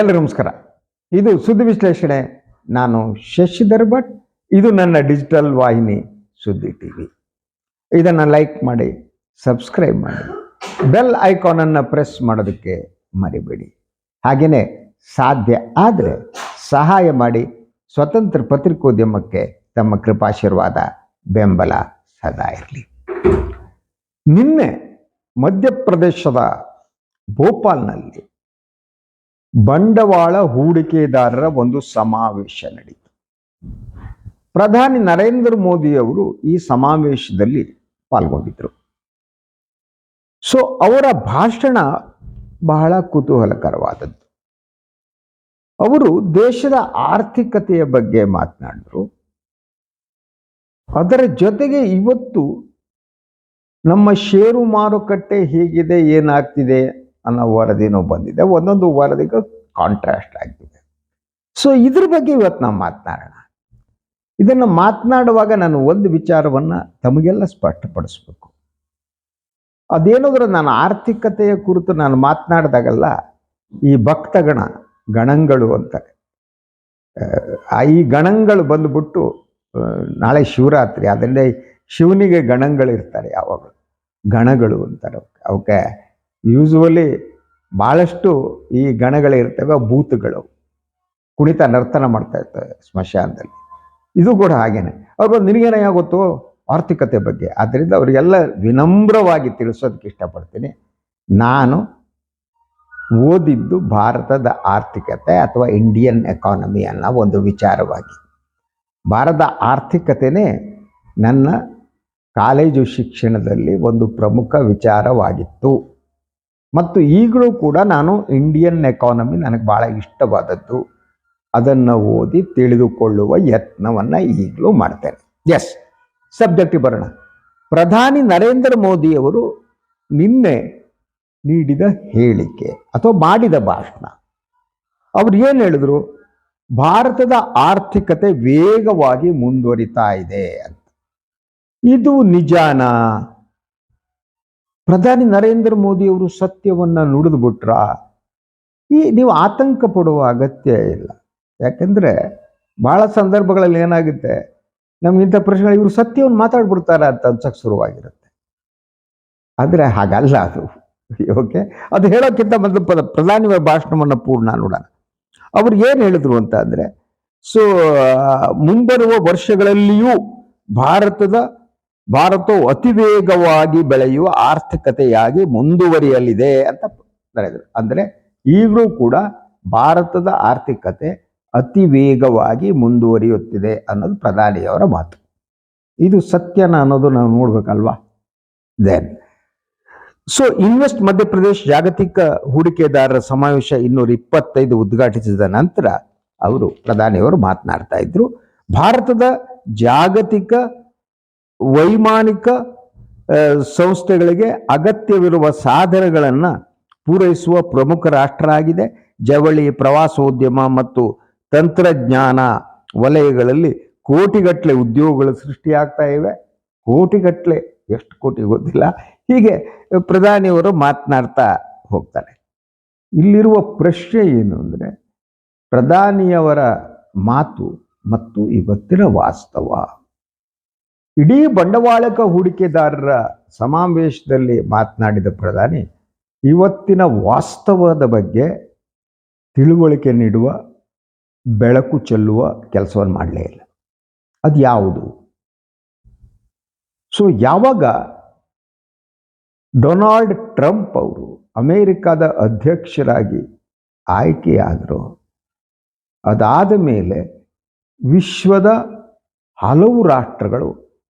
ಎಲ್ಲರೂ ನಮಸ್ಕಾರ. ಇದು ಸುದ್ದಿ ವಿಶ್ಲೇಷಣೆ. ನಾನು ಶಶಿಧರ್ ಭಟ್ ಇದು ನನ್ನ ಡಿಜಿಟಲ್ ವಾಹಿನಿ ಸುದ್ದಿ ಟಿ ವಿ ಇದನ್ನು ಲೈಕ್ ಮಾಡಿ, ಸಬ್ಸ್ಕ್ರೈಬ್ ಮಾಡಿ. ಬೆಲ್ ಐಕಾನನ್ನು ಪ್ರೆಸ್ ಮಾಡೋದಕ್ಕೆ ಮರಿಬೇಡಿ. ಹಾಗೆಯೇ ಸಾಧ್ಯ ಆದರೆ ಸಹಾಯ ಮಾಡಿ ಸ್ವತಂತ್ರ ಪತ್ರಿಕೋದ್ಯಮಕ್ಕೆ ತಮ್ಮ ಕೃಪಾಶೀರ್ವಾದ ಬೆಂಬಲ ಸದಾ ಇರಲಿ. ನಿನ್ನೆ ಮಧ್ಯಪ್ರದೇಶದ ಭೋಪಾಲ್ನಲ್ಲಿ ಬಂಡವಾಳ ಹೂಡಿಕೆದಾರರ ಒಂದು ಸಮಾವೇಶ ನಡೆಯಿತು ಪ್ರಧಾನಿ ನರೇಂದ್ರ ಮೋದಿ ಅವರು ಈ ಸಮಾವೇಶದಲ್ಲಿ ಪಾಲ್ಗೊಂಡಿದ್ರು. ಸೊ ಅವರ ಭಾಷಣ ಬಹಳ ಕುತೂಹಲಕರವಾದದ್ದು. ಅವರು ದೇಶದ ಆರ್ಥಿಕತೆಯ ಬಗ್ಗೆ ಮಾತನಾಡಿದ್ರು. ಅದರ ಜೊತೆಗೆ ಇವತ್ತು ನಮ್ಮ ಷೇರು ಮಾರುಕಟ್ಟೆ ಹೇಗಿದೆ, ಏನಾಗ್ತಿದೆ? ಅನ್ನೋ ವರದಿನೂ ಬಂದಿದೆ ಒಂದೊಂದು ವರದಿಗೂ ಕಾಂಟ್ರಾಸ್ಟ್ ಆಗಿದೆ ಸೊ ಇದ್ರ ಬಗ್ಗೆ ಇವತ್ತು ನಾವು ಮಾತನಾಡೋಣ. ಇದನ್ನು ಮಾತನಾಡುವಾಗ ನಾನು ಒಂದು ವಿಚಾರವನ್ನು ತಮಗೆಲ್ಲ ಸ್ಪಷ್ಟಪಡಿಸ್ಬೇಕು. ಅದೇನಾದ್ರೂ ನಾನು ಆರ್ಥಿಕತೆಯ ಕುರಿತು ನಾನು ಮಾತನಾಡಿದಾಗಲ್ಲ ಈ ಭಕ್ತಗಣ, ಗಣಗಳು ಅಂತಾರೆ ಈ ಗಣಗಳು ಬಂದುಬಿಟ್ಟು ನಾಳೆ ಶಿವರಾತ್ರಿ ಅದರಲ್ಲಿ ಶಿವನಿಗೆ ಗಣಗಳಿರ್ತಾರೆ ಯಾವಾಗಲೂ. ಗಣಗಳು ಅಂತಾರೆ ಅವಕ್ಕೆ ಯೂಸುವಲಿ ಭಾಳಷ್ಟು ಈ ಗಣಗಳಿರ್ತವೆ, ಭೂತಗಳು. ಕುಣಿತ, ನರ್ತನ ಮಾಡ್ತಾ ಇರ್ತವೆ ಸ್ಮಶಾನದಲ್ಲಿ. ಇದು ಕೂಡ ಹಾಗೇನೆ. ಅವ್ರು ಬಂದು ನಿನಗೇನ ಗೊತ್ತು? ಆರ್ಥಿಕತೆ ಬಗ್ಗೆ. ಆದ್ದರಿಂದ ಅವರಿಗೆಲ್ಲ ವಿನಮ್ರವಾಗಿ ತಿಳಿಸೋದಕ್ಕೆ ಇಷ್ಟಪಡ್ತೀನಿ. ನಾನು ಓದಿದ್ದು ಭಾರತದ ಆರ್ಥಿಕತೆ ಅಥವಾ ಇಂಡಿಯನ್ ಎಕಾನಮಿ ಅನ್ನೋ ಒಂದು ವಿಚಾರವಾಗಿ. ಭಾರತದ ಆರ್ಥಿಕತೆನೇ ನನ್ನ ಕಾಲೇಜು ಶಿಕ್ಷಣದಲ್ಲಿ ಒಂದು ಪ್ರಮುಖ ವಿಚಾರವಾಗಿತ್ತು. ಮತ್ತು ಈಗಲೂ ಕೂಡ ನಾನು ಇಂಡಿಯನ್ ಎಕಾನಮಿ ನನಗೆ ಭಾಳ ಇಷ್ಟವಾದದ್ದು. ಅದನ್ನು ಓದಿ ತಿಳಿದುಕೊಳ್ಳುವ ಯತ್ನವನ್ನು ಈಗಲೂ ಮಾಡ್ತೇನೆ. ಎಸ್ ಸಬ್ಜೆಕ್ಟಿಗೆ ಬರೋಣ ಪ್ರಧಾನಿ ನರೇಂದ್ರ ಮೋದಿಯವರು ನಿನ್ನೆ ನೀಡಿದ ಹೇಳಿಕೆ ಅಥವಾ ಮಾಡಿದ ಭಾಷಣ. ಅವ್ರು ಏನು ಹೇಳಿದ್ರು? ಭಾರತದ ಆರ್ಥಿಕತೆ ವೇಗವಾಗಿ ಮುಂದುವರಿತಾ ಇದೆ ಅಂತ. ಇದು ನಿಜಾನ? ಪ್ರಧಾನಿ ನರೇಂದ್ರ ಮೋದಿಯವರು ಸತ್ಯವನ್ನ ನುಡಿದು ಬಿಟ್ರ ಈ ನೀವು ಆತಂಕ ಪಡುವ ಅಗತ್ಯ ಇಲ್ಲ. ಯಾಕಂದ್ರೆ ಬಹಳ ಸಂದರ್ಭಗಳಲ್ಲಿ ಏನಾಗುತ್ತೆ ನಮ್ಗೆ ಇಂಥ ಪ್ರಶ್ನೆಗಳು ಇವರು ಸತ್ಯವನ್ನು ಮಾತಾಡ್ಬಿಡ್ತಾರೆ ಅಂತ ಅನ್ಸಕ್ ಶುರುವಾಗಿರುತ್ತೆ. ಆದರೆ ಹಾಗಲ್ಲ ಅದು. ಓಕೆ? ಅದು ಹೇಳೋಕ್ಕಿಂತ ಮೊದಲು ಪದ ಪ್ರಧಾನಿ ಭಾಷಣವನ್ನು ಪೂರ್ಣ ನೋಡೋಣ. ಅವ್ರು ಏನು ಹೇಳಿದ್ರು ಅಂತ ಅಂದ್ರೆ, ಸೊ, ಮುಂಬರುವ ವರ್ಷಗಳಲ್ಲಿಯೂ ಭಾರತದ ಭಾರತವು ಅತಿ ವೇಗವಾಗಿ ಬೆಳೆಯುವ ಆರ್ಥಿಕತೆಯಾಗಿ ಮುಂದುವರಿಯಲಿದೆ ಅಂತ ಬರೆದರು. ಅಂದರೆ ಈಗಲೂ ಕೂಡ ಭಾರತದ ಆರ್ಥಿಕತೆ ಅತಿ ವೇಗವಾಗಿ ಮುಂದುವರಿಯುತ್ತಿದೆ ಅನ್ನೋದು ಪ್ರಧಾನಿಯವರ ಮಾತು. ಇದು ಸತ್ಯನ ಅನ್ನೋದು ನಾವು ನೋಡ್ಬೇಕಲ್ವಾ? ದೆನ್ ಸೊ ಇನ್ವೆಸ್ಟ್ ಮಧ್ಯಪ್ರದೇಶ್ ಜಾಗತಿಕ ಹೂಡಿಕೆದಾರರ ಸಮಾವೇಶ ಇನ್ನೂರ ಇಪ್ಪತ್ತೈದು ಉದ್ಘಾಟಿಸಿದ ನಂತರ ಅವರು ಪ್ರಧಾನಿಯವರು ಮಾತನಾಡ್ತಾ ಇದ್ರು. ಭಾರತದ ಜಾಗತಿಕ ವೈಮಾನಿಕ ಸಂಸ್ಥೆಗಳಿಗೆ ಅಗತ್ಯವಿರುವ ಸಾಧನಗಳನ್ನು ಪೂರೈಸುವ ಪ್ರಮುಖ ರಾಷ್ಟ್ರ ಆಗಿದೆ ಜವಳಿ, ಪ್ರವಾಸೋದ್ಯಮ ಮತ್ತು ತಂತ್ರಜ್ಞಾನ ವಲಯಗಳಲ್ಲಿ ಕೋಟಿಗಟ್ಟಲೆ ಉದ್ಯೋಗಗಳು ಸೃಷ್ಟಿಯಾಗ್ತಾ ಇವೆ. ಕೋಟಿಗಟ್ಟಲೆ, ಎಷ್ಟು ಕೋಟಿ ಗೊತ್ತಿಲ್ಲ. ಹೀಗೆ ಪ್ರಧಾನಿಯವರು ಮಾತನಾಡ್ತಾ ಹೋಗ್ತಾರೆ. ಇಲ್ಲಿರುವ ಪ್ರಶ್ನೆ ಏನು ಅಂದರೆ, ಪ್ರಧಾನಿಯವರ ಮಾತು ಮತ್ತು ಇವತ್ತಿನ ವಾಸ್ತವ ಇಡೀ ಬಂಡವಾಳಕ ಹೂಡಿಕೆದಾರರ ಸಮಾವೇಶದಲ್ಲಿ ಮಾತನಾಡಿದ ಪ್ರಧಾನಿ, ಇವತ್ತಿನ ವಾಸ್ತವದ ಬಗ್ಗೆ ತಿಳುವಳಿಕೆ ನೀಡುವ, ಬೆಳಕು ಚೆಲ್ಲುವ ಕೆಲಸವನ್ನು ಮಾಡಲೇ ಇಲ್ಲ. ಅದು ಯಾವುದು? ಸೊ ಯಾವಾಗ ಡೊನಾಲ್ಡ್ ಟ್ರಂಪ್ ಅವರು ಅಮೇರಿಕಾದ ಅಧ್ಯಕ್ಷರಾಗಿ ಆಯ್ಕೆಯಾದರು, ಅದಾದ ಮೇಲೆ ವಿಶ್ವದ ಹಲವು ರಾಷ್ಟ್ರಗಳು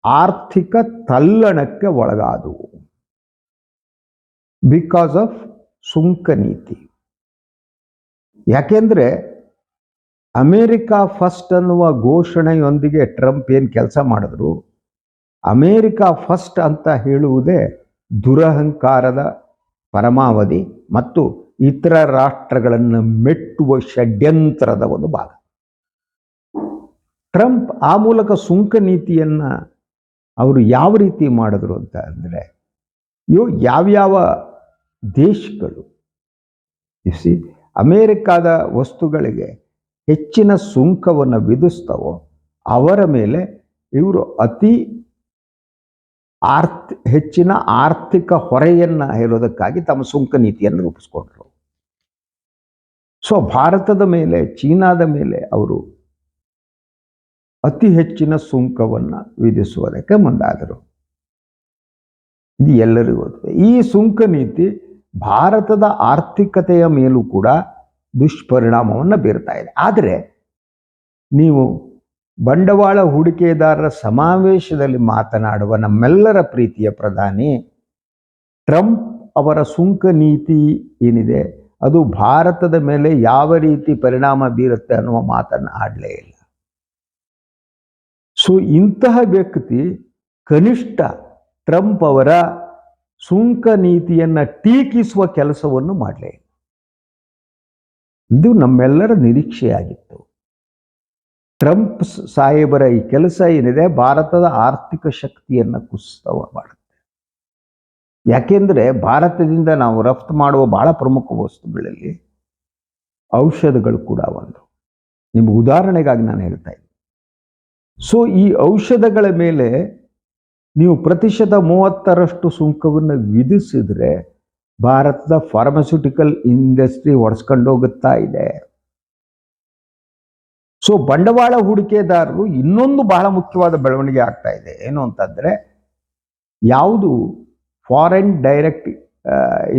ಆರ್ಥಿಕ ತಲ್ಲಣಕ್ಕೆ ಒಳಗಾದವು. ಬಿಕಾಸ್ ಆಫ್ ಸುಂಕ ನೀತಿ. ಯಾಕೆಂದ್ರೆ ಅಮೇರಿಕಾ ಫಸ್ಟ್ ಅನ್ನುವ ಘೋಷಣೆಯೊಂದಿಗೆ ಟ್ರಂಪ್ ಏನು ಕೆಲಸ ಮಾಡಿದ್ರು? ಅಮೇರಿಕಾ ಫಸ್ಟ್ ಅಂತ ಹೇಳುವುದೇ ದುರಹಂಕಾರದ ಪರಮಾವಧಿ ಮತ್ತು ಇತರ ರಾಷ್ಟ್ರಗಳನ್ನು ಮೆಟ್ಟುವ ಷಡ್ಯಂತ್ರದ ಒಂದು ಭಾಗ. ಟ್ರಂಪ್ ಆ ಮೂಲಕ ಸುಂಕ ನೀತಿಯನ್ನ ಅವರು ಯಾವ ರೀತಿ ಮಾಡಿದ್ರು ಅಂತ ಅಂದರೆ, ಇವು ಯಾವ್ಯಾವ ದೇಶಗಳು? ಇಸಿ ಅಮೇರಿಕಾದ ವಸ್ತುಗಳಿಗೆ ಹೆಚ್ಚಿನ ಸುಂಕವನ್ನು ವಿಧಿಸ್ತವೋ, ಅವರ ಮೇಲೆ ಇವರು ಅತಿ ಆರ್ಥ, ಹೆಚ್ಚಿನ ಆರ್ಥಿಕ ಹೊರೆಯನ್ನು ಹೇರೋದಕ್ಕಾಗಿ ತಮ್ಮ ಸುಂಕ ನೀತಿಯನ್ನು ರೂಪಿಸ್ಕೊಂಡ್ರು. ಸೊ ಭಾರತದ ಮೇಲೆ, ಚೀನಾದ ಮೇಲೆ ಅವರು ಅತಿ ಹೆಚ್ಚಿನ ಸುಂಕವನ್ನು ವಿಧಿಸುವುದಕ್ಕೆ ಮುಂದಾದರು. ಇದು ಎಲ್ಲರಿಗೂ ಈ ಸುಂಕ ನೀತಿ ಭಾರತದ ಆರ್ಥಿಕತೆಯ ಮೇಲೂ ಕೂಡ ದುಷ್ಪರಿಣಾಮವನ್ನು ಬೀರ್ತಾ ಇದೆ. ಆದರೆ ನೀವು ಬಂಡವಾಳ ಹೂಡಿಕೆದಾರರ ಸಮಾವೇಶದಲ್ಲಿ ಮಾತನಾಡುವ ನಮ್ಮೆಲ್ಲರ ಪ್ರೀತಿಯ ಪ್ರಧಾನಿ, ಟ್ರಂಪ್ ಅವರ ಸುಂಕ ನೀತಿ ಏನಿದೆ, ಅದು ಭಾರತದ ಮೇಲೆ ಯಾವ ರೀತಿ ಪರಿಣಾಮ ಬೀರುತ್ತೆ ಅನ್ನುವ ಮಾತನ್ನು ಆಡಲೇ ಇಲ್ಲ. ಸೊ ಇಂತಹ ವ್ಯಕ್ತಿ ಕನಿಷ್ಠ ಟ್ರಂಪ್ ಅವರ ಸುಂಕ ನೀತಿಯನ್ನ ಟೀಕಿಸುವ ಕೆಲಸವನ್ನು ಮಾಡಲೇ ಇದು ನಮ್ಮೆಲ್ಲರ ನಿರೀಕ್ಷೆಯಾಗಿತ್ತು. ಟ್ರಂಪ್ ಸಾಹೇಬರ ಈ ಕೆಲಸ ಏನಿದೆ ಭಾರತದ ಆರ್ಥಿಕ ಶಕ್ತಿಯನ್ನು ಕುಸಿತವ ಮಾಡುತ್ತೆ. ಯಾಕೆಂದರೆ ಭಾರತದಿಂದ ನಾವು ರಫ್ತು ಮಾಡುವ ಬಹಳ ಪ್ರಮುಖ ವಸ್ತುಗಳಲ್ಲಿ ಔಷಧಗಳು ಕೂಡ ಒಂದು. ನಿಮ್ಗೆ ಉದಾಹರಣೆಗಾಗಿ ನಾನು ಹೇಳ್ತಾ ಇದ್ದೀನಿ ಸೊ ಈ ಔಷಧಗಳ ಮೇಲೆ ನೀವು ಪ್ರತಿಶತ ಮೂವತ್ತರಷ್ಟು ಸುಂಕವನ್ನು ವಿಧಿಸಿದರೆ ಭಾರತದ ಫಾರ್ಮಸ್ಯೂಟಿಕಲ್ ಇಂಡಸ್ಟ್ರಿ ಒಡ್ಸ್ಕೊಂಡು ಹೋಗುತ್ತಾ ಇದೆ. ಸೊ ಬಂಡವಾಳ ಹೂಡಿಕೆದಾರರು ಇನ್ನೊಂದು ಬಹಳ ಮುಖ್ಯವಾದ ಬೆಳವಣಿಗೆ ಆಗ್ತಾ ಇದೆ. ಏನು ಅಂತಂದರೆ ಯಾವುದು ಫಾರಿನ್ ಡೈರೆಕ್ಟ್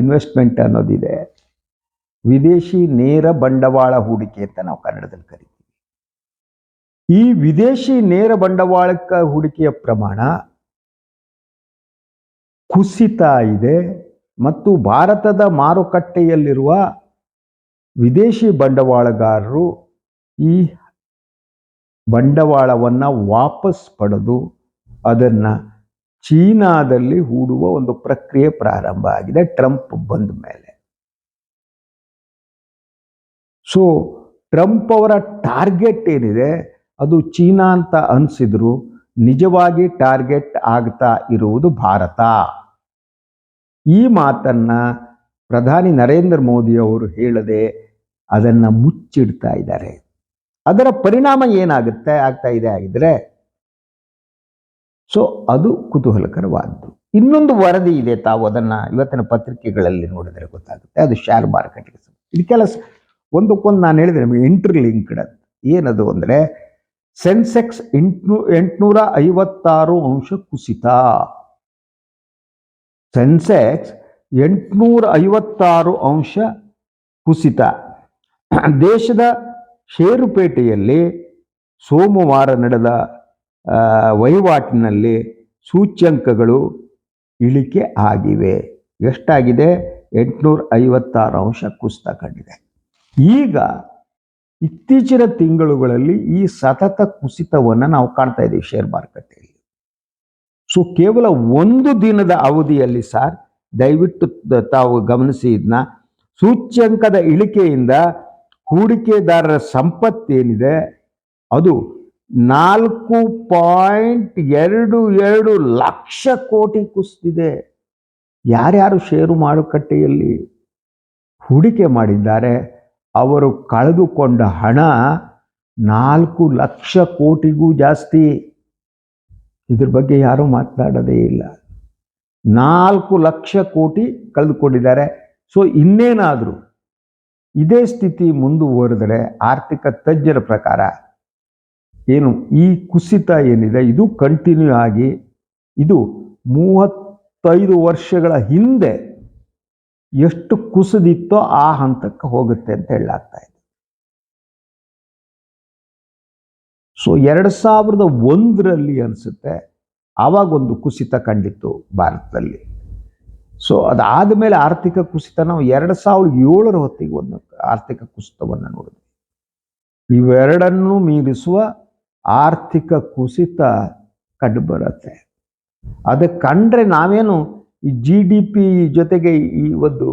ಇನ್ವೆಸ್ಟ್ಮೆಂಟ್ ಅನ್ನೋದಿದೆ. ವಿದೇಶಿ ನೇರ ಬಂಡವಾಳ ಹೂಡಿಕೆ ಅಂತ ನಾವು ಕನ್ನಡದಲ್ಲಿ ಕರಿತೀವಿ. ಈ ವಿದೇಶಿ ನೇರ ಬಂಡವಾಳಕ್ಕ ಹೂಡಿಕೆಯ ಪ್ರಮಾಣ ಕುಸಿತ ಇದೆ ಮತ್ತು ಭಾರತದ ಮಾರುಕಟ್ಟೆಯಲ್ಲಿರುವ ವಿದೇಶಿ ಬಂಡವಾಳಗಾರರು ಈ ಬಂಡವಾಳವನ್ನು ವಾಪಸ್ ಪಡೆದು ಅದನ್ನು ಚೀನಾದಲ್ಲಿ ಹೂಡುವ ಒಂದು ಪ್ರಕ್ರಿಯೆ ಪ್ರಾರಂಭ ಆಗಿದೆ, ಟ್ರಂಪ್ ಬಂದ ಮೇಲೆ. ಸೊ ಟ್ರಂಪ್ ಅವರ ಟಾರ್ಗೆಟ್ ಏನಿದೆ? ಅದು ಚೀನಾ ಅಂತ ಅನಿಸಿದ್ರು ನಿಜವಾಗಿ ಟಾರ್ಗೆಟ್ ಆಗ್ತಾ ಇರುವುದು ಭಾರತ. ಈ ಮಾತನ್ನ ಪ್ರಧಾನಿ ನರೇಂದ್ರ ಮೋದಿ ಅವರು ಹೇಳದೆ ಅದನ್ನ ಮುಚ್ಚಿಡ್ತಾ ಇದ್ದಾರೆ. ಅದರ ಪರಿಣಾಮ ಏನಾಗುತ್ತೆ ಆಗ್ತಾ ಇದೆ ಆಗಿದ್ರೆ, ಸೊ ಅದು ಕುತೂಹಲಕರವಾದ್ದು. ಇನ್ನೊಂದು ವರದಿ ಇದೆ ತಾವು ಅದನ್ನ ಇವತ್ತಿನ ಪತ್ರಿಕೆಗಳಲ್ಲಿ ನೋಡಿದರೆ ಗೊತ್ತಾಗುತ್ತೆ. ಅದು ಶೇರ್ ಮಾರ್ಕೆಟ್ಗೆ ಇದಕ್ಕೆಲ್ಲ ಒಂದಕ್ಕೊಂದು ನಾನು ಹೇಳಿದೆ ನಿಮಗೆ ಇಂಟರ್ಲಿಂಕ್ಡ್ ಏನದು ಅಂದರೆ ಸೆನ್ಸೆಕ್ಸ್ ಎಂಟು, ಎಂಟುನೂರ ಐವತ್ತಾರು ಅಂಶ ಕುಸಿತ. ಸೆನ್ಸೆಕ್ಸ್ ಎಂಟುನೂರ ಐವತ್ತಾರು ಅಂಶ ಕುಸಿತ. ದೇಶದ ಷೇರುಪೇಟೆಯಲ್ಲಿ ಸೋಮವಾರ ನಡೆದ ವಹಿವಾಟಿನಲ್ಲಿ ಸೂಚ್ಯಂಕಗಳು ಇಳಿಕೆ ಆಗಿವೆ. ಎಷ್ಟಾಗಿದೆ? ಎಂಟುನೂರ ಐವತ್ತಾರು ಅಂಶ ಕುಸಿತ ಕಂಡಿದೆ. ಈಗ ಇತ್ತೀಚಿನ ತಿಂಗಳುಗಳಲ್ಲಿ ಈ ಸತತ ಕುಸಿತವನ್ನು ನಾವು ಕಾಣ್ತಾ ಇದ್ದೀವಿ ಶೇರ್ ಮಾರುಕಟ್ಟೆಯಲ್ಲಿ ಸೊ ಕೇವಲ ಒಂದು ದಿನದ ಅವಧಿಯಲ್ಲಿ ಸರ್ ದಯವಿಟ್ಟು ತಾವು ಗಮನಿಸಿ ಇದನ್ನ ಸೂಚ್ಯಂಕದ ಇಳಿಕೆಯಿಂದ ಹೂಡಿಕೆದಾರರ ಸಂಪತ್ತೇನಿದೆ? ಅದು ನಾಲ್ಕು ಪಾಯಿಂಟ್ ಎರಡು ಎರಡು ಲಕ್ಷ ಕೋಟಿ ಕುಸಿದಿದೆ. ಯಾರ್ಯಾರು ಷೇರು ಮಾರುಕಟ್ಟೆಯಲ್ಲಿ ಹೂಡಿಕೆ ಮಾಡಿದ್ದಾರೆ? ಅವರು ಕಳೆದುಕೊಂಡ ಹಣ ನಾಲ್ಕು ಲಕ್ಷ ಕೋಟಿಗೂ ಜಾಸ್ತಿ. ಇದ್ರ ಬಗ್ಗೆ ಯಾರೂ ಮಾತನಾಡೋದೇ ಇಲ್ಲ. ನಾಲ್ಕು ಲಕ್ಷ ಕೋಟಿ ಕಳೆದುಕೊಂಡಿದ್ದಾರೆ. ಸೊ, ಇನ್ನೇನಾದರೂ ಇದೇ ಸ್ಥಿತಿ ಮುಂದುವರೆದರೆ ಆರ್ಥಿಕ ತಜ್ಞರ ಪ್ರಕಾರ ಏನು ಈ ಕುಸಿತ ಏನಿದೆ, ಇದು ಕಂಟಿನ್ಯೂ ಆಗಿ, ಇದು ಮೂವತ್ತೈದು ವರ್ಷಗಳ ಹಿಂದೆ ಎಷ್ಟು ಕುಸಿದಿತ್ತೋ ಆ ಹಂತಕ್ಕೆ ಹೋಗುತ್ತೆ ಅಂತ ಹೇಳಲಾಗ್ತಾ ಇದೆ. ಸೊ ಎರಡು ಸಾವಿರದ ಒಂದರಲ್ಲಿ ಅನಿಸುತ್ತೆ, ಆವಾಗ ಒಂದು ಕುಸಿತ ಕಂಡಿತ್ತು ಭಾರತದಲ್ಲಿ. ಸೊ ಅದಾದ ಮೇಲೆ ಆರ್ಥಿಕ ಕುಸಿತ ನಾವು ಎರಡು ಸಾವಿರದ ಏಳರ ಹೊತ್ತಿಗೆ ಒಂದು ಆರ್ಥಿಕ ಕುಸಿತವನ್ನು ನೋಡಿದ್ವಿ. ಇವೆರಡನ್ನೂ ಮೀರಿಸುವ ಆರ್ಥಿಕ ಕುಸಿತ ಕಂಡುಬರುತ್ತೆ ಅದು ಕಂಡ್ರೆ ನಾವೇನು ಈ ಜಿ ಡಿ ಪಿ ಜೊತೆಗೆ ಈ ಒಂದು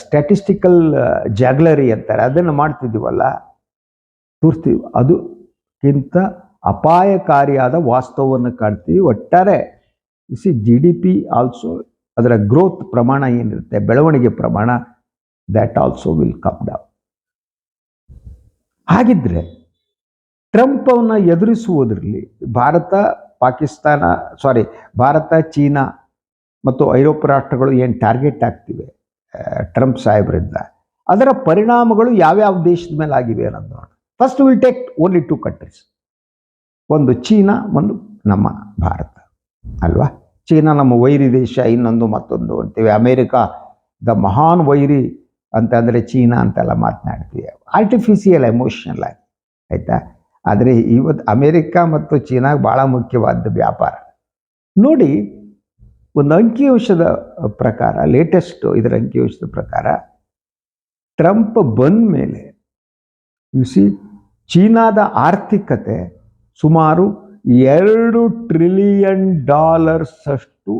ಸ್ಟ್ಯಾಟಿಸ್ಟಿಕಲ್ ಜಾಗ್ಲರಿ ಅಂತಾರೆ, ಅದನ್ನು ಮಾಡ್ತಿದ್ದೀವಲ್ಲ ತೋರಿಸ್ತೀವಿ ಅದಕ್ಕಿಂತ ಅಪಾಯಕಾರಿಯಾದ ವಾಸ್ತವವನ್ನು ಕಾಣ್ತೀವಿ. ಒಟ್ಟಾರೆ C G D P also ಅದರ ಗ್ರೋತ್ ಪ್ರಮಾಣ ಏನಿರುತ್ತೆ, ಬೆಳವಣಿಗೆ ಪ್ರಮಾಣ that also will come down ಹಾಗಿದ್ರೆ ಟ್ರಂಪ್ ಅವನ್ನ ಎದುರಿಸುವುದರಲ್ಲಿ ಭಾರತ, ಪಾಕಿಸ್ತಾನ ಸಾರಿ ಭಾರತ, ಚೀನಾ ಮತ್ತು ಐರೋಪ್ಯ ರಾಷ್ಟ್ರಗಳು ಏನು ಟಾರ್ಗೆಟ್ ಆಗ್ತಿವೆ ಟ್ರಂಪ್ ಸಾಹೇಬರಿಂದ, ಅದರ ಪರಿಣಾಮಗಳು ಯಾವ್ಯಾವ ದೇಶದ ಮೇಲೆ ಆಗಿವೆ ಅನ್ನೋದು first will take only two countries ಒಂದು ಚೀನಾ, ಒಂದು ನಮ್ಮ ಭಾರತ. ಅಲ್ವಾ? ಚೀನಾ ನಮ್ಮ ವೈರಿ ದೇಶ, ಇನ್ನೊಂದು ಮತ್ತೊಂದು ಅಂತೀವಿ. ಅಮೇರಿಕಾ ದ ಮಹಾನ್ ವೈರಿ ಅಂತಂದರೆ ಚೀನಾ ಅಂತೆಲ್ಲ ಮಾತನಾಡ್ತೀವಿ. ಆರ್ಟಿಫಿಷಿಯಲ್ ಎಮೋಷನಲ್ ಆಗಿ, ಆಯಿತಾ? ಆದರೆ ಇವತ್ತು ಅಮೇರಿಕಾ ಮತ್ತು ಚೀನಾಗೆ ಭಾಳ ಮುಖ್ಯವಾದ ವ್ಯಾಪಾರ. ನೋಡಿ ಒಂದು ಅಂಕಿಅಂಶದ ಪ್ರಕಾರ ಲೇಟೆಸ್ಟ್ ಇದರ ಅಂಕಿಅಂಶದ ಪ್ರಕಾರ ಟ್ರಂಪ್ ಬಂದ ಮೇಲೆ ಸಿ ಚೀನಾದ ಆರ್ಥಿಕತೆ ಸುಮಾರು ಎರಡು ಟ್ರಿಲಿಯನ್ ಡಾಲರ್ಸ್ ಅಷ್ಟು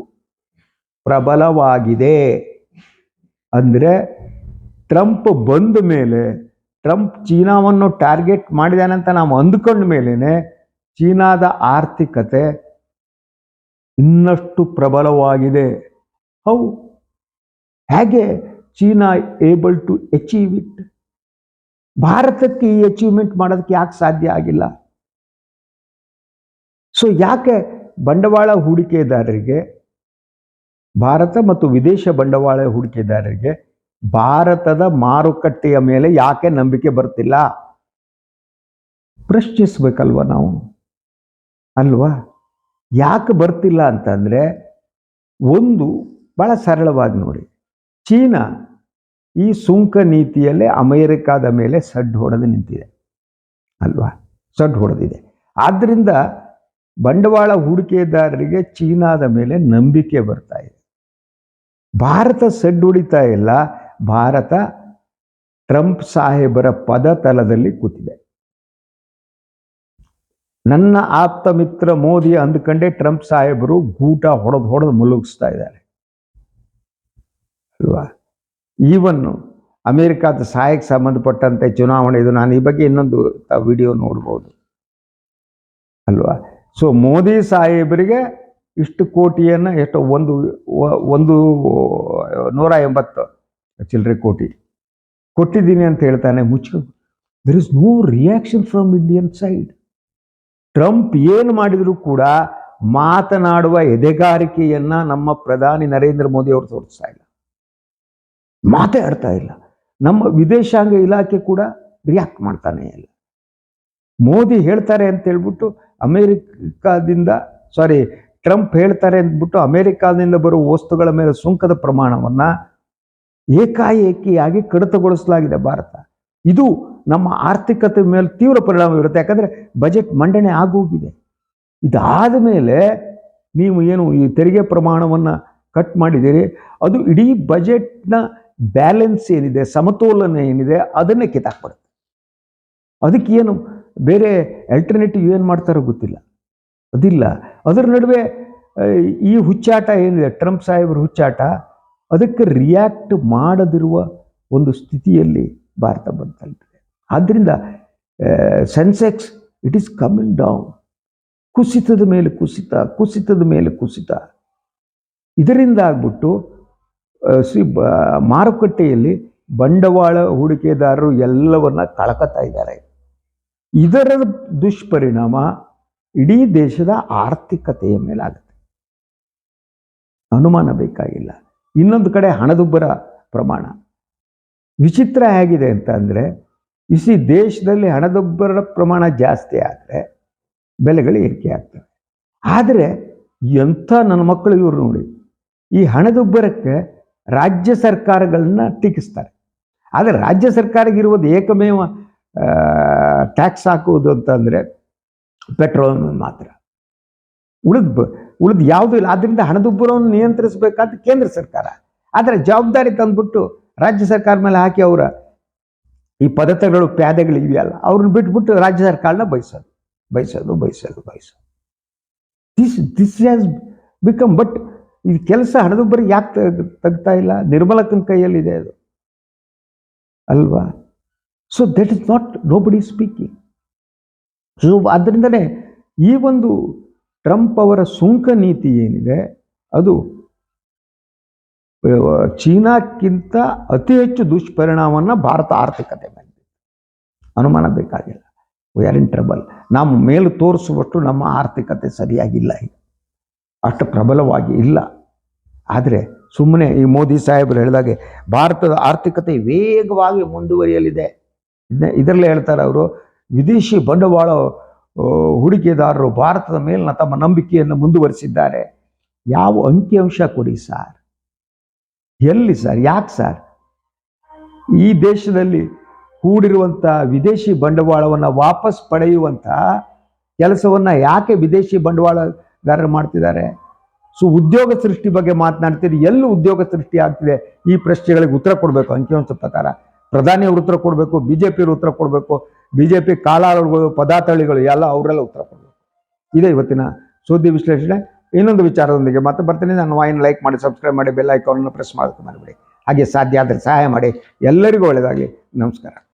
ಪ್ರಬಲವಾಗಿದೆ. ಅಂದರೆ ಟ್ರಂಪ್ ಬಂದ ಮೇಲೆ ಟ್ರಂಪ್ ಚೀನಾವನ್ನು ಟಾರ್ಗೆಟ್ ಮಾಡಿದಾನಂತ ನಾವು ಅಂದ್ಕೊಂಡ ಮೇಲೇ ಚೀನಾದ ಆರ್ಥಿಕತೆ ಇನ್ನಷ್ಟು ಪ್ರಬಲವಾಗಿದೆ. ಹೌ? ಹೇಗೆ China able to achieve it? ಭಾರತಕ್ಕೆ ಈ ಅಚೀವ್ಮೆಂಟ್ ಮಾಡೋದಕ್ಕೆ ಯಾಕೆ ಸಾಧ್ಯ ಆಗಿಲ್ಲ? ಸೊ ಯಾಕೆ ಬಂಡವಾಳ ಹೂಡಿಕೆದಾರರಿಗೆ, ಭಾರತ ಮತ್ತು ವಿದೇಶ ಬಂಡವಾಳ ಹೂಡಿಕೆದಾರರಿಗೆ ಭಾರತದ ಮಾರುಕಟ್ಟೆಯ ಮೇಲೆ ಯಾಕೆ ನಂಬಿಕೆ ಬರ್ತಿಲ್ಲ? ಪ್ರಶ್ನಿಸ್ಬೇಕಲ್ವ ನಾವು? ಅಲ್ವಾ? ಯಾಕೆ ಬರ್ತಿಲ್ಲ ಅಂತಂದರೆ ಒಂದು ಭಾಳ ಸರಳವಾಗಿ ನೋಡಿ. ಚೀನಾ ಈ ಸುಂಕ ನೀತಿಯಲ್ಲೇ ಅಮೇರಿಕಾದ ಮೇಲೆ ಸಡ್ಡು ಹೊಡೆದು ನಿಂತಿದೆ. ಅಲ್ವಾ? ಸಡ್ಡು ಹೊಡೆದಿದೆ. ಆದ್ದರಿಂದ ಬಂಡವಾಳ ಹೂಡಿಕೆದಾರರಿಗೆ ಚೀನಾದ ಮೇಲೆ ನಂಬಿಕೆ ಬರ್ತಾ ಇದೆ. ಭಾರತ ಸಡ್ಡು ಹೊಡಿತಾ ಇಲ್ಲ. ಭಾರತ ಟ್ರಂಪ್ ಸಾಹೇಬರ ಪದ ತಲದಲ್ಲಿ ಕೂತಿದೆ. ನನ್ನ ಆಪ್ತ ಮಿತ್ರ ಮೋದಿ ಅಂದ್ಕೊಂಡೇ ಟ್ರಂಪ್ ಸಾಹೇಬರು ಗೂಟ ಹೊಡೆದು ಹೊಡೆದು ಮುಲುಗಿಸ್ತಾ ಇದ್ದಾರೆ. ಅಲ್ವಾ? ಈವನ್ನು ಅಮೇರಿಕಾದ ಸಹಾಯಕ್ಕೆ ಸಂಬಂಧಪಟ್ಟಂತೆ ಚುನಾವಣೆ ಇದು. ನಾನು ಈ ಬಗ್ಗೆ ಇನ್ನೊಂದು ವಿಡಿಯೋ ನೋಡ್ಬೋದು. ಅಲ್ವಾ? ಸೊ ಮೋದಿ ಸಾಹೇಬರಿಗೆ ಇಷ್ಟು ಕೋಟಿಯನ್ನು, ಎಷ್ಟು ಒಂದು ಒಂದು, ನೂರ ಎಂಬತ್ತು ಚಿಲ್ಲರೆ ಕೋಟಿ ಕೊಟ್ಟಿದ್ದೀನಿ ಅಂತ ಹೇಳ್ತಾನೆ ಮುಚ್ಚು. There is no reaction from Indian side Trump ಏನು ಮಾಡಿದರೂ ಕೂಡ ಮಾತನಾಡುವ ಎದೆಗಾರಿಕೆಯನ್ನ ನಮ್ಮ ಪ್ರಧಾನಿ ನರೇಂದ್ರ ಮೋದಿ ಅವರು ತೋರಿಸ್ತಾ ಇಲ್ಲ. ಮಾತೇ ಆಡ್ತಾ ಇಲ್ಲ. ನಮ್ಮ ವಿದೇಶಾಂಗ ಇಲಾಖೆ ಕೂಡ ರಿಯಾಕ್ಟ್ ಮಾಡ್ತಾನೆ ಇಲ್ಲ. ಮೋದಿ ಹೇಳ್ತಾರೆ ಅಂತ ಹೇಳ್ಬಿಟ್ಟು ಅಮೇರಿಕಾದಿಂದ ಸಾರಿ ಟ್ರಂಪ್ ಹೇಳ್ತಾರೆ ಅಂದ್ಬಿಟ್ಟು ಅಮೇರಿಕಾದಿಂದ ಬರುವ ವಸ್ತುಗಳ ಮೇಲೆ ಸುಂಕದ ಪ್ರಮಾಣವನ್ನ ಏಕಾಏಕಿಯಾಗಿ ಕಡಿತಗೊಳಿಸಲಾಗಿದೆ ಭಾರತ. ಇದು ನಮ್ಮ ಆರ್ಥಿಕತೆ ಮೇಲೆ ತೀವ್ರ ಪರಿಣಾಮ ಬೀರುತ್ತೆ. ಯಾಕಂದರೆ ಬಜೆಟ್ ಮಂಡನೆ ಆಗೋಗಿದೆ. ಇದಾದ ಮೇಲೆ ನೀವು ಏನು ಈ ತೆರಿಗೆ ಪ್ರಮಾಣವನ್ನು ಕಟ್ ಮಾಡಿದ್ದೀರಿ, ಅದು ಇಡೀ ಬಜೆಟ್ನ ಬ್ಯಾಲೆನ್ಸ್ ಏನಿದೆ, ಸಮತೋಲನ ಏನಿದೆ, ಅದನ್ನೇ ಕಿತ್ತಾಕ್ಬಿಡುತ್ತೆ. ಅದಕ್ಕೆ ಏನು ಬೇರೆ ಆಲ್ಟರ್ನೇಟಿವ್ ಏನು ಮಾಡ್ತಾರೋ ಗೊತ್ತಿಲ್ಲ. ಅದಿಲ್ಲ. ಅದರ ನಡುವೆ, ಈ ಹುಚ್ಚಾಟ ಏನಿದೆ ಟ್ರಂಪ್ ಸಾಹೇಬರ ಹುಚ್ಚಾಟ, ಅದಕ್ಕೆ ರಿಯಾಕ್ಟ್ ಮಾಡದಿರುವ ಒಂದು ಸ್ಥಿತಿಯಲ್ಲಿ ಭಾರತ ಬಂತಲ್ಲಿದೆ ಆದ್ದರಿಂದ Sensex it is coming down ಕುಸಿತದ ಮೇಲೆ ಕುಸಿತ, ಕುಸಿತದ ಮೇಲೆ ಕುಸಿತ. ಇದರಿಂದ ಆಗ್ಬಿಟ್ಟು ಶ್ರೀ ಮಾರುಕಟ್ಟೆಯಲ್ಲಿ ಬಂಡವಾಳ ಹೂಡಿಕೆದಾರರು ಎಲ್ಲವನ್ನ ಕಳ್ಕೊತಾ ಇದ್ದಾರೆ. ಇದರ ದುಷ್ಪರಿಣಾಮ ಇಡೀ ದೇಶದ ಆರ್ಥಿಕತೆಯ ಮೇಲಾಗುತ್ತೆ. ಅನುಮಾನ ಬೇಕಾಗಿಲ್ಲ. ಇನ್ನೊಂದು ಕಡೆ ಹಣದುಬ್ಬರ ಪ್ರಮಾಣ. ವಿಚಿತ್ರ ಹೇಗಿದೆ ಅಂತ ಅಂದರೆ ಇಸಿ ದೇಶದಲ್ಲಿ ಹಣದುಬ್ಬರ ಪ್ರಮಾಣ ಜಾಸ್ತಿ ಆದರೆ ಬೆಲೆಗಳು ಏರಿಕೆ ಆಗ್ತವೆ. ಆದರೆ ಎಂಥ ನನ್ನ ಮಕ್ಕಳು ಇವರು ನೋಡಿ, ಈ ಹಣದುಬ್ಬರಕ್ಕೆ ರಾಜ್ಯ ಸರ್ಕಾರಗಳನ್ನ ಟೀಕಿಸ್ತಾರೆ. ಆದರೆ ರಾಜ್ಯ ಸರ್ಕಾರಕ್ಕೆ ಇರುವುದು ಏಕಮೇವ ಟ್ಯಾಕ್ಸ್ ಹಾಕುವುದು ಅಂತಂದರೆ ಪೆಟ್ರೋಲ್ ಮಾತ್ರ. ಉಳಿದ ಉಳಿದು ಯಾವುದೂ ಇಲ್ಲ. ಆದ್ದರಿಂದ ಹಣದುಬ್ಬರವನ್ನು ನಿಯಂತ್ರಿಸಬೇಕಾದ ಕೇಂದ್ರ ಸರ್ಕಾರ. ಆದರೆ ಜವಾಬ್ದಾರಿ ತಂದ್ಬಿಟ್ಟು ರಾಜ್ಯ ಸರ್ಕಾರ ಮೇಲೆ ಹಾಕಿ ಅವರ ಈ ಪದತಗಳು ಪ್ಯಾದೆಗಳು ಇವೆಯಲ್ಲ, ಅವ್ರನ್ನ ಬಿಟ್ಬಿಟ್ಟು ರಾಜ್ಯ ಸರ್ಕಾರನ ಬಯಸೋದು ಬಯಸೋದು ಬಯಸೋದು ಬಯಸೋದು. This this has become but ಈ ಕೆಲಸ ಹಣದುಬ್ಬರ ಯಾಕೆ ತೆಗ್ತಾ ಇಲ್ಲ? ನಿರ್ಮಲಕ್ಕನ ಕೈಯಲ್ಲಿದೆ ಅದು. ಅಲ್ವಾ? So that is not nobody speaking so ಆದ್ದರಿಂದಲೇ ಈ ಒಂದು ಟ್ರಂಪ್ ಅವರ ಸುಂಕ ನೀತಿ ಏನಿದೆ, ಅದು ಚೀನಾಕ್ಕಿಂತ ಅತಿ ಹೆಚ್ಚು ದುಷ್ಪರಿಣಾಮವನ್ನು ಭಾರತ ಆರ್ಥಿಕತೆ ಮೇಲೆ. ಅನುಮಾನ ಬೇಕಾಗಿಲ್ಲ. ವಿ ಆರ್ ಇನ್ ಟ್ರಬಲ್ ನಮ್ಮ ಮೇಲೆ ತೋರಿಸುವಷ್ಟು ನಮ್ಮ ಆರ್ಥಿಕತೆ ಸರಿಯಾಗಿಲ್ಲ ಅಷ್ಟು ಪ್ರಬಲವಾಗಿ ಇಲ್ಲ. ಆದರೆ ಸುಮ್ಮನೆ ಈ ಮೋದಿ ಸಾಹೇಬರು ಹೇಳಿದಾಗೆ ಭಾರತದ ಆರ್ಥಿಕತೆ ವೇಗವಾಗಿ ಮುಂದುವರಿಯಲಿದೆ. ಇದರಲ್ಲಿ ಹೇಳ್ತಾರೆ ಅವರು, ವಿದೇಶಿ ಬಂಡವಾಳ ಹೂಡಿಕೆದಾರರು ಭಾರತದ ಮೇಲಿನ ತಮ್ಮ ನಂಬಿಕೆಯನ್ನು ಮುಂದುವರಿಸಿದ್ದಾರೆ. ಯಾವ ಅಂಕಿಅಂಶ ಕೊಡಿ ಸರ್? ಎಲ್ಲಿ ಸರ್? ಯಾಕೆ ಸರ್? ಈ ದೇಶದಲ್ಲಿ ಕೂಡಿರುವಂಥ ವಿದೇಶಿ ಬಂಡವಾಳವನ್ನು ವಾಪಸ್ ಪಡೆಯುವಂಥ ಕೆಲಸವನ್ನು ಯಾಕೆ ವಿದೇಶಿ ಬಂಡವಾಳಗಾರರು ಮಾಡ್ತಿದ್ದಾರೆ? ಸೊ, ಉದ್ಯೋಗ ಸೃಷ್ಟಿ ಬಗ್ಗೆ ಮಾತನಾಡ್ತೀರಿ. ಎಲ್ಲಿ ಉದ್ಯೋಗ ಸೃಷ್ಟಿ ಆಗ್ತಿದೆ? ಈ ಪ್ರಶ್ನೆಗಳಿಗೆ ಉತ್ತರ ಕೊಡಬೇಕು ಅಂಕಿಅಂಶ ಪ್ರಕಾರ. ಪ್ರಧಾನಿಯವರು ಉತ್ತರ ಕೊಡಬೇಕು ಬಿ ಜೆ ಪಿಯವರು ಉತ್ತರ ಕೊಡಬೇಕು ಬಿ ಜೆ ಪಿ ಕಾಲಾಳುಗಳು, ಪದಾತಳಿಗಳು ಎಲ್ಲ ಅವರೆಲ್ಲ ಉತ್ತರ ಕೊಡಬೇಕು. ಇದೇ ಇವತ್ತಿನ ಸುದ್ದಿ ವಿಶ್ಲೇಷಣೆ. ಇನ್ನೊಂದು ವಿಚಾರದೊಂದಿಗೆ ಮತ್ತೆ ಬರ್ತೀನಿ. ನಾನು ವಾಯಿನ ಲೈಕ್ ಮಾಡಿ ಸಬ್ಸ್ಕ್ರೈಬ್ ಮಾಡಿ ಬೆಲ್ ಐಕಾನನ್ನು ಪ್ರೆಸ್ ಮಾಡೋದು ಮರಿಬೇಡಿ. ಹಾಗೆ ಸಾಧ್ಯ ಆದರೆ ಸಹಾಯ ಮಾಡಿ. ಎಲ್ಲರಿಗೂ ಒಳ್ಳೆಯದಾಗಲಿ ನಮಸ್ಕಾರ.